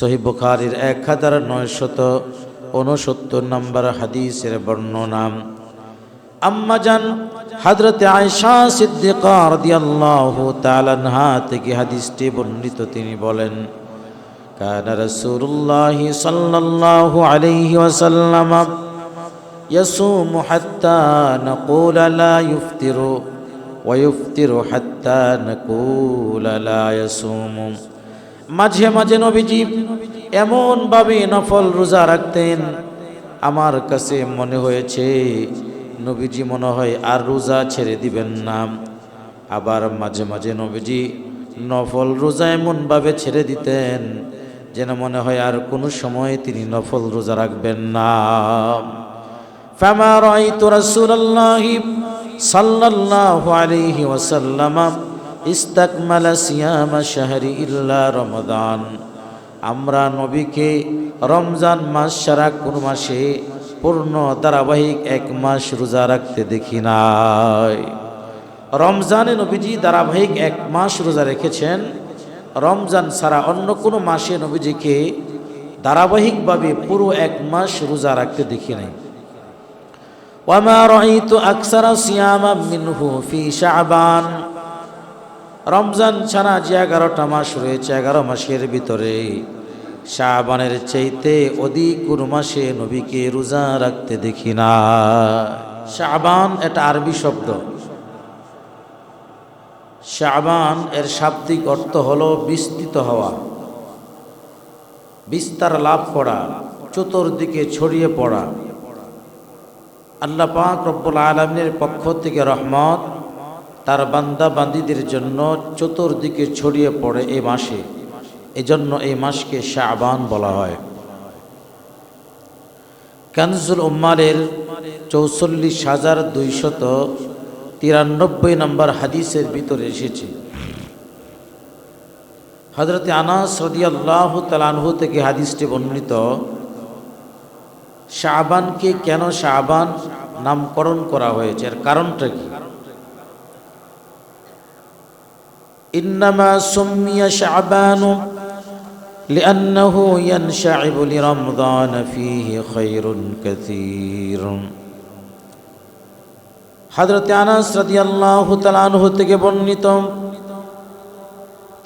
সহি বুখারির এক হাজার নয়শত উনসত্তর নম্বর হাদিসের বর্ণনা আম্মাজান হজরতে আয়সা সিদ্দিকা রাদিয়াল্লাহু তাআলা আনহা থেকে হাদিসটি বর্ণিত তিনি বলেন كان رسول الله صلى الله عليه وسلم يصوم حتى نقول لا يفطر ويفطر حتى نقول لا يصوم মাঝে মাঝে নবীজি এমনভাবে নফল রোজা রাখতেন আমার কাছে মনে হয়েছে নবীজি মনে হয় আর রোজা ছেড়ে দিবেন না আবার মাঝে মাঝে নবীজি নফল রোজা এমনভাবে ছেড়ে দিতেন যেন মনে হয় আর কোনো সময় তিনি নফল রোজা রাখবেন না فما رأيت رسول الله صلى الله عليه وسلم ইস্তাকমালা সিয়ামা শাহরি ইল্লা রমদান আমরা নবীকে রমজান মাস সারা কোন মাসে পূর্ণ ধারাবাহিক এক মাস রোজা রাখতে দেখি নাই। রমজানে নবীজি ধারাবাহিক এক মাস রোজা রেখেছেন। রমজান সারা অন্য কোনো মাসে নবীজিকে ধারাবাহিকভাবে পুরো এক মাস রোজা রাখতে দেখি নাই। ওয়ামা রহিত আকসারা সিয়ামা মিনহু ফি শাবান। রমজান ছাড়া যে এগারোটা মাস রয়েছে, এগারো মাসের ভিতরে শাবানের চাইতে অধিক কোনো মাসে নবীকে রোজা রাখতে দেখি না। শাবান এটা আরবি শব্দ। শাবান এর শাব্দিক অর্থ হলো বিস্তৃত হওয়া, বিস্তার লাভ করা, চতুর্দিকে ছড়িয়ে পড়া। আল্লাহ পাক রব্বুল আলমিনের পক্ষ থেকে রহমত তার বান্দা বান্দিদের জন্য চতুর্দিকে ছড়িয়ে পড়ে এই মাসে। এজন্য এই মাসকে শাবান বলা হয়। কানজুল উম্মারের চৌচল্লিশ হাজার দুইশত তিরানব্বই নম্বর হাদিসের ভিতরে এসেছে। হজরত আনাস রদিয়াল্লাহ তালানহু থেকে হাদিসটি বর্ণিত শাহবানকে কেন শাহবান নামকরণ করা হয়েছে? এর কারণটা কি? إنما سمي شعبان لأنه ينشعب لرمضان فيه خير كثير حضرت আনাস রাদিয়াল্লাহু তাআলা আনহু থেকে বর্ণিত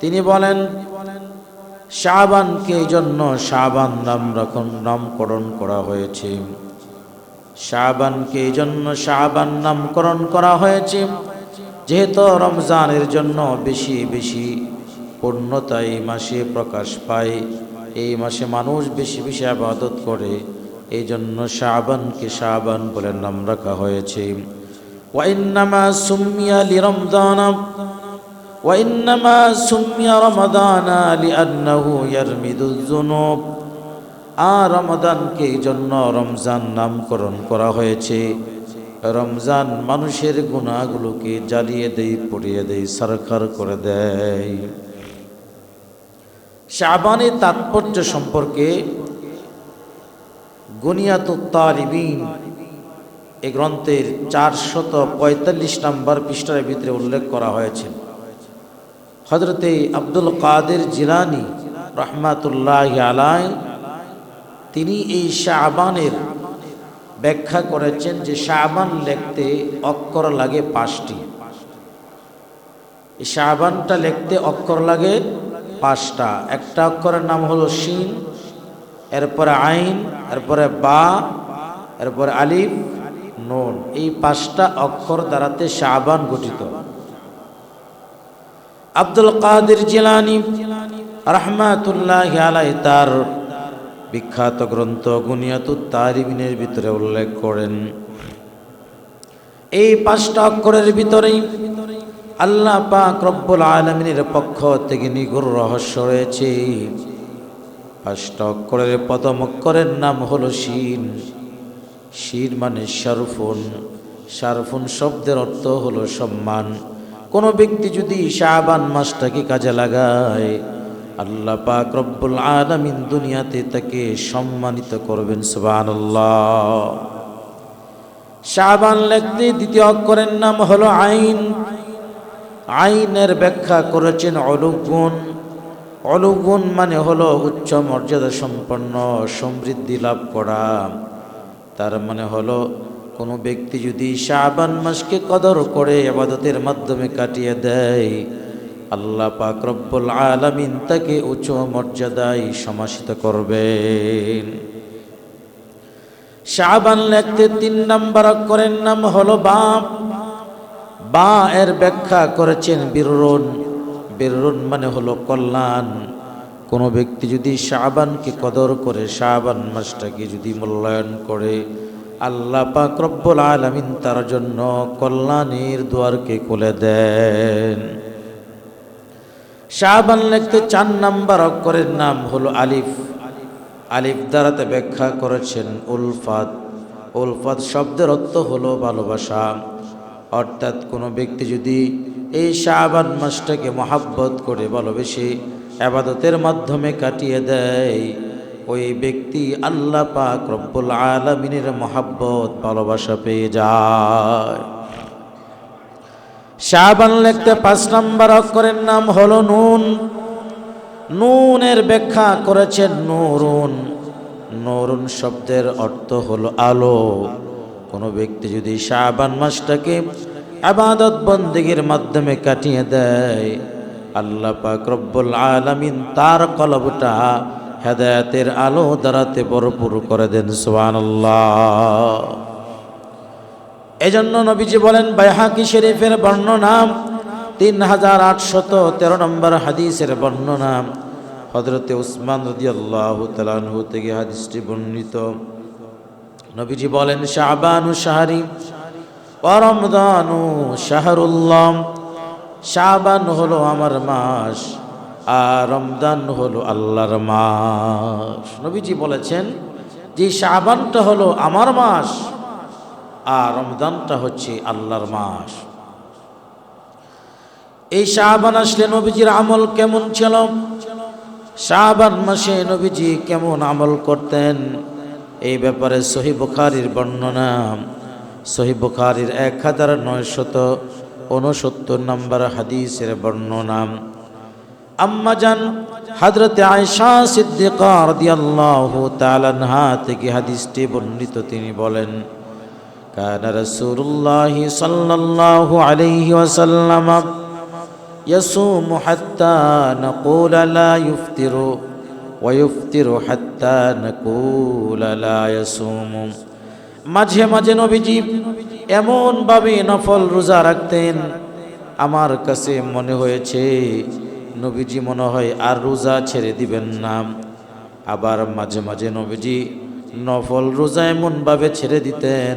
তিনি বলেন শাবানকে এই জন্য শাবান নাম রকম নামকরণ করা হয়েছে শাবানকে এই জন্য শাবান নামকরণ করা হয়েছে যেহেতু রমজানের জন্য বেশি বেশি পূর্ণতা এই মাসে প্রকাশ পায়, এই মাসে মানুষ বেশি বেশি আবাদত করে এই জন্য শাহবানকে শাহবান বলে নাম রাখা হয়েছে। রমাদান আর রমাদানকে এই জন্য রমজান নামকরণ করা হয়েছে। রমজান মানুষের গুণাগুলোকে জ্বালিয়ে দেয়, পড়িয়ে দেয় সরকার করে দেয়। শাবানের তাৎপর্য সম্পর্কে গুনিয়াত তালিবিন এই গ্রন্থের চারশত পঁয়তাল্লিশ নম্বর পৃষ্ঠার ভিতরে উল্লেখ করা হয়েছে। হজরতে আব্দুল কাদের জিলানি রহমাতুল্লাহ আলাই তিনি এই শাহবানের ব্যাখ্যা করেছেন যে শাহবান লিখতে অক্ষর লাগে পাঁচটি। এই শাহবানটা লিখতে অক্ষর লাগে পাঁচটা। একটা অক্ষরের নাম হলো শিন, এরপরে আইন, এরপরে বা, এরপরে আলিফ, নুন। এই পাঁচটা অক্ষর দ্বারাতে শাহবান গঠিত। আব্দুল কাদের জিলানি রহমাতুল্লাহ আলাই তার বিখ্যাত গ্রন্থ গুনিয়াতুত তারিবিনের ভিতরে উল্লেখ করেন। এই পাঁচটা অক্ষরের ভিতরেই আল্লাহ পাক রব্বুল আলমিনের পক্ষ থেকে নিগুর রহস্য রয়েছে। পাঁচটা অক্ষরের প্রথম অক্ষরের নাম হলো শিন। শির মানে শারফুন। শারফুন শব্দের অর্থ হলো সম্মান। কোনো ব্যক্তি যদি শাহবান মাসটাকে কাজে লাগায় আল্লাহ পাক রব্বুল আলামিন দুনিয়াতে তাকে সম্মানিত করবেন, সুবহানাল্লাহ। শাহবান লিখতে দ্বিতীয় অক্ষরের নাম হলো আইন। আইনের ব্যাখ্যা করেছেন অলুগুণ। অলগুণ মানে হলো উচ্চ মর্যাদা সম্পন্ন, সমৃদ্ধি লাভ করা। তার মানে হলো, কোনো ব্যক্তি যদি শাবান মাসকে কদর করে আবাদতের মাধ্যমে কাটিয়ে দেয় আল্লাহ পাক রব্বুল আলামিন তাকে উচ্চ মর্যাদায় সমাসিত করবেন। শাবান লিখতে তিন নাম্বার অক্ষরের নাম হলো বাপ বা এর ব্যাখ্যা করেছেন বীররুন বীররুন মানে হলো কল্যাণ। কোনো ব্যক্তি যদি শাবানকে কদর করে, শাবান মাসটাকে যদি মূল্যায়ন করে, আল্লাহ পাক রব্বুল আলামিন তার জন্য কল্যাণের দুয়ারকে খুলে দেন। শাবান লিখতে চার নাম্বার অক্ষরের নাম হলো আলিফ। আলিফ দ্বারাতে ব্যাখ্যা করেছেন উলফাত। উলফাত শব্দের অর্থ হলো ভালোবাসা। অর্থাৎ কোনো ব্যক্তি যদি এই শাহবান মাসটাকে মহাব্বত করে ভালোবেসে আবাদতের মাধ্যমে কাটিয়ে দেয়, ওই ব্যক্তি আল্লাহ পাক রব্বুল আলমিনের মহাব্বত, ভালোবাসা পেয়ে যায়। শাবান লিখতে পাঁচ নম্বর অক্ষরের নাম হলো নুন। নুনের ব্যাখ্যা করেছেন নুরুন। নুরুন শব্দের অর্থ হলো আলো। কোনো ব্যক্তি যদি শাবান মাসটাকে আবাদত বন্দিগির মাধ্যমে কাটিয়ে দেয়, আল্লাহ পাক রব্বুল আলামিন তার কলবটা হেদায়াতের আলো দ্বারাতে ভরপুর করে দেন, সুবহানাল্লাহ। এজন্য নবীজি বলেন, বাইহাকি শরীফের বর্ণনা তিন হাজার আটশত তেরো নম্বর হাদিসের বর্ণনা হজরতে উসমান রদি আল্লাহ তালানহু থেকে হাদিসটি বর্ণিত। নবীজি বলেন শাহবানু শাহরি পরমদানু শাহরুল্লাহ। শাহবান হলো আমার মাস আর রমদান হলো আল্লাহর মাস। নবীজি বলেছেন, যে শাহবানটা হলো আমার মাস আর রমদানটা হচ্ছে আল্লাহর মাস। এই শাহবান আসলে নবীজির আমল কেমন ছিল? শাহবান মাসে নবীজি কেমন আমল করতেন? এই ব্যাপারে সহি বুখারির বর্ণনা। সহি বুখারির এক হাজার নয়শত উনসত্তর নম্বর হাদিসের বর্ণনা। আম্মাজান হজরত আয়সা সিদ্দিকা রাদিয়াল্লাহু তাআলা আনহা থেকে হাদিসটি বর্ণিত তিনি বলেন كان رسول الله صلى الله عليه وسلم يصوم حتى نقول لا يفطر ويفطر حتى نقول لا يصوم মাঝে মাঝে নবীজি এমনভাবে নফল রোজা রাখতেন আমার কাছে মনে হয়েছে নবীজি মনে হয় আর রোজা ছেড়ে দিবেন না আবার মাঝে মাঝে নবীজি নফল রোজা এমনভাবে ছেড়ে দিতেন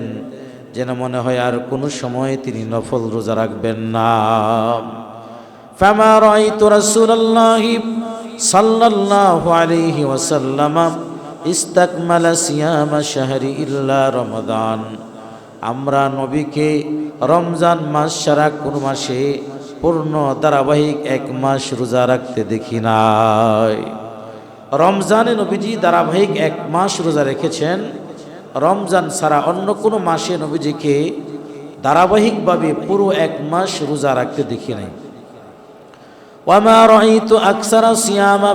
যেন মনে হয় আর কোনো সময় তিনি নফল রোজা রাখবেন না فما رأيت رسول الله صلى الله عليه وسلم استكمل صيام شهر إلا رمضان আমরা নবীকে রমজান মাস সারা কোন মাসে পূর্ণ ধারাবাহিক এক মাস রোজা রাখতে দেখি নাই রমজানে নবীজি ধারাবাহিক এক মাস রোজা রেখেছেন রমজান ছাড়া অন্য কোনো মাসে নবীজিকে ধারাবাহিকভাবে পুরো এক মাস রোজা রাখতে দেখি নাই। আকসারা সিয়ামা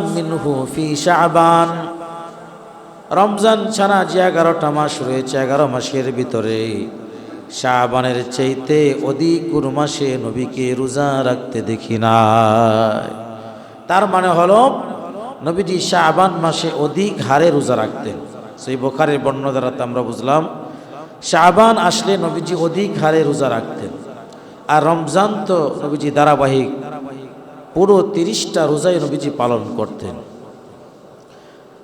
রমজান ছাড়া যে এগারোটা মাস রয়েছে, এগারো মাসের ভিতরে শাবানের চাইতে অধিক কোনো মাসে নবীকে রোজা রাখতে দেখি নাই। তার মানে হলো, নবীজি শাবান মাসে অধিক হারে রোজা রাখতেন। সেই বোখারের বর্ণ দ্বারা তো আমরা বুঝলাম, শাবান আসলে নবীজি অধিক হারে রোজা রাখতেন। আর রমজান তো নবীজি ধারাবাহিক, পুরো তিরিশটা রোজাই নবীজি পালন করতেন।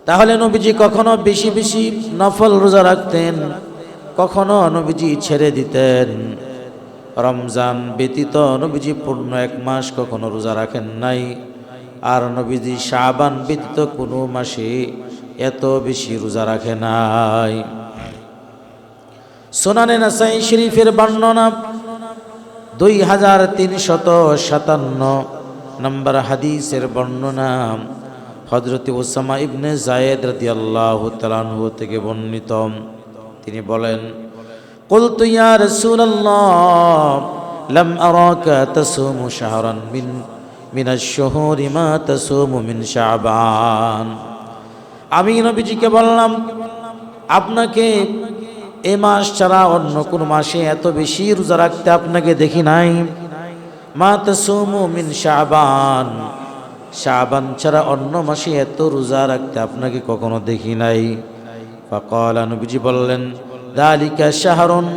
তাহলে নবীজি কখনো বেশি বেশি নফল রোজা রাখতেন, কখনো নবীজি ছেড়ে দিতেন। রমজান ব্যতীত নবীজি পূর্ণ এক মাস কখনো রোজা রাখেন নাই। আর নবীজি শাবান ব্যতীত কোনো মাসে এত বেশি রোজা রাখে নাই সোনানে নাসাই শরীফের বর্ণনা দুই হাজার তিনশত সাতান্ন নম্বর হাদিসের বর্ণনা হজরত ওসামা ইবনে জায়েদ রাদি আল্লাহ তালানহু থেকে বর্ণিত তিনি বলেন قلت يا رسول الله لم أراك تصوم شهرا من মিনাশ শুহুরি মা তাসুমু মিন শাবান আমি নবীজিকে বললাম, আপনাকে এ মাস ছাড়া অন্য কোন মাসে এত বেশি রোজা রাখতে আপনাকে দেখি নাই। মা তাসুমু মিন শাবান। শাবান ছাড়া অন্য মাসে এত রোজা রাখতে আপনাকে কখনো দেখি নাই। ফাকাল নবীজি বললেন, দালিকা শাহরুন,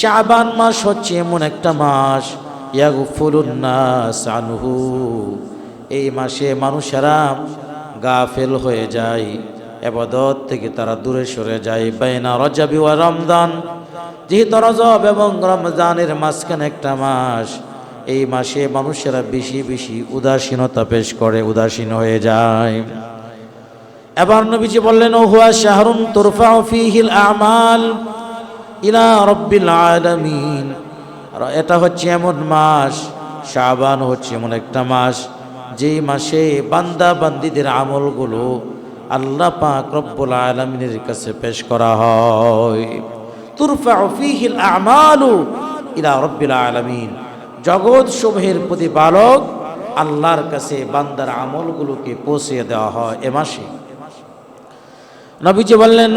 শাবান মাস হচ্ছে এমন একটা মাস, ইয়াগফুলুন নাস আনহু। এই মাসে মানুষেরা গাফেল হয়ে যায়। এবাদত থেকে তারা দূরে সরে যায়। বাইনা রজাবি ওয়া রমজান। যেহেতু রজব এবং রমজানের মাঝখানে একটা মাস, এই মাসে মানুষেরা বেশি বেশি উদাসীনতা পেশ করে, উদাসীন হয়ে যায়। এবার নবীজি বললেন ও হুয়া শাহরুন তুরফাউ ফিহিল আমাল ইলা রব্বিল আলামিন। এটা হচ্ছে এমন মাস, শাবান হচ্ছে এমন একটা মাস। যেই মাসে বান্দা বান্দিদের আমলগুলো আল্লাহ পাক রব্বুল আলামিনের কাছে পেশ করা হয়। তুরফাউ ফিহিল আমালু ইলা রব্বিল আলামিন। জগৎ সমূহের প্রতিপালক আল্লাহর কাছে বান্দার আমলগুলোকে পৌঁছে দেওয়া হয় এ মাসে। নবীজি বললেন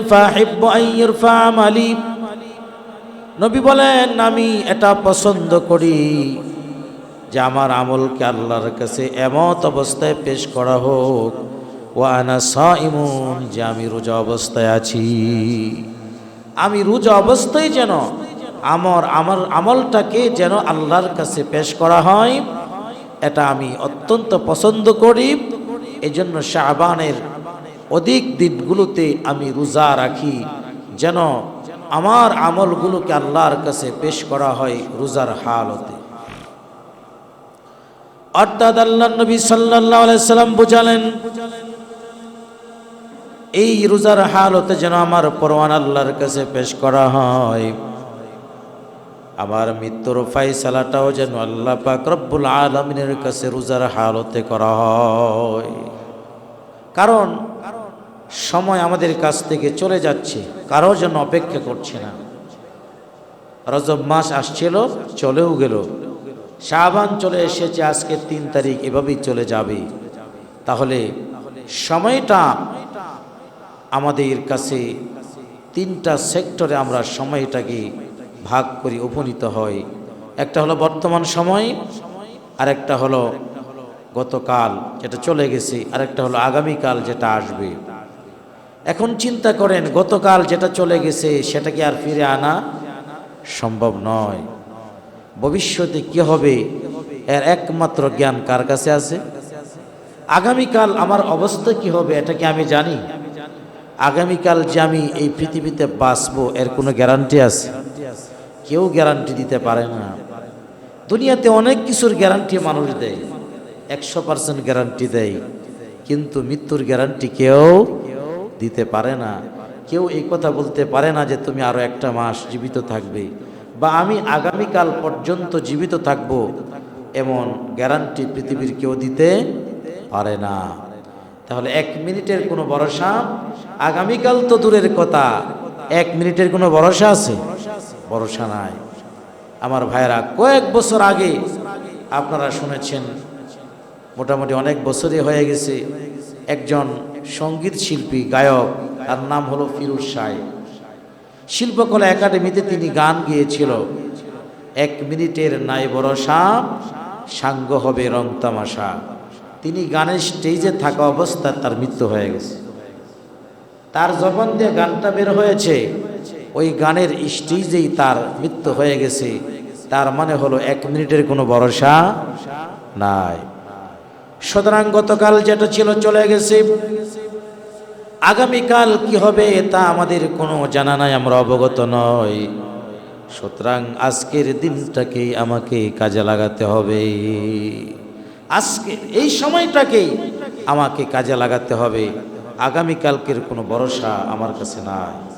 নবী বলেন, আমি এটা পছন্দ করি। যে আমার আমলকে আল্লাহর কাছে এমত অবস্থায় পেশ করা হোক ও আনা সাইমুন যে আমি রোজা অবস্থায় আছি। আমি রোজা অবস্থায় যেন আমার আমার আমলটাকে যেন আল্লাহর কাছে পেশ করা হয়, এটা আমি অত্যন্ত পছন্দ করি। এই জন্য শাহবানের অধিক দিনগুলোতে আমি রোজা রাখি, যেন আমার আমলগুলোকে আল্লাহর কাছে পেশ করা হয় রোজার হালতে। অর্থাৎ আল্লাহ নবী সাল্লাহ সাল্লাম বুঝালেন, এই রোজার হালতে যেন আমার পরওয়ান আল্লাহর কাছে পেশ করা হয়। আমার মৃত্যুর ফাইসালাটাও যেন আল্লাহ পাক রব্বুল আলমিনের কাছে রোজার হালতে করা হয়। কারণ সময় আমাদের কাছ থেকে চলে যাচ্ছে, কারও যেন অপেক্ষা করছে না। রজব মাস আসছিল, চলেও গেল। শাহবান চলে এসেছে, আজকে তিন তারিখ, এভাবেই চলে যাবে। তাহলে সময়টা আমাদের কাছে তিনটা সেক্টরে আমরা সময়টাকে ভাগ করি উপনীত হয়। একটা হলো বর্তমান সময়, আরেকটা হলো গতকাল যেটা চলে গেছে, আরেকটা হলো আগামীকাল যেটা আসবে। এখন চিন্তা করেন, গতকাল যেটা চলে গেছে সেটা কি আর ফিরে আনা সম্ভব নয়। ভবিষ্যতে কি হবে এর একমাত্র জ্ঞান কার কাছে আছে? আগামীকাল আমার অবস্থা কি হবে এটা কি আমি জানি? আগামীকাল যে আমি এই পৃথিবীতে বাঁচবো এর কোনো গ্যারান্টি আছে? কেউ গ্যারান্টি দিতে পারে না। দুনিয়াতে অনেক কিছুর গ্যারান্টি মানুষ দেয়, একশো পার্সেন্ট গ্যারান্টি দেয়, কিন্তু মৃত্যুর গ্যারান্টি কেউ দিতে পারে না। কেউ এই কথা বলতে পারে না যে তুমি আরও একটা মাস জীবিত থাকবে। বা আমি আগামীকাল পর্যন্ত জীবিত থাকব, এমন গ্যারান্টি পৃথিবীর কেউ দিতে পারে না। তাহলে এক মিনিটের কোনো ভরসা? আগামীকাল তো দূরের কথা, এক মিনিটের কোনো ভরসা আছে? ভরসা নাই। আমার ভাইরা কয়েক বছর আগে আপনারা শুনেছেন, মোটামুটি অনেক বছরই হয়ে গেছে, একজন সংগীত শিল্পী, গায়ক, তার নাম হলো ফিরোজ সাহেব। শিল্পকলা একাডেমিতে তিনি গান গিয়েছিল। এক মিনিটের নাই ভরসা সাঙ্গ হবে রং তামাশা। তিনি গানের স্টেজে থাকা অবস্থায় তার মৃত্যু হয়ে গেছে। তার জবান দিয়ে গানটা বের হয়েছে। ওই গানের স্টেজেই তার মৃত্যু হয়ে গেছে। তার মানে হলো এক মিনিটের কোনো ভরসা নাই। সুতরাং গতকাল যেটা ছিল চলে গেছে। আগামীকাল কি হবে তা আমাদের কোনো জানা নাই, আমরা অবগত নয় সুতরাং আজকের দিনটাকেই আমাকে কাজে লাগাতে হবে। আজকে, এই সময়টাকেই আমাকে কাজে লাগাতে হবে। আগামীকালকের কোনো ভরসা আমার কাছে নাই।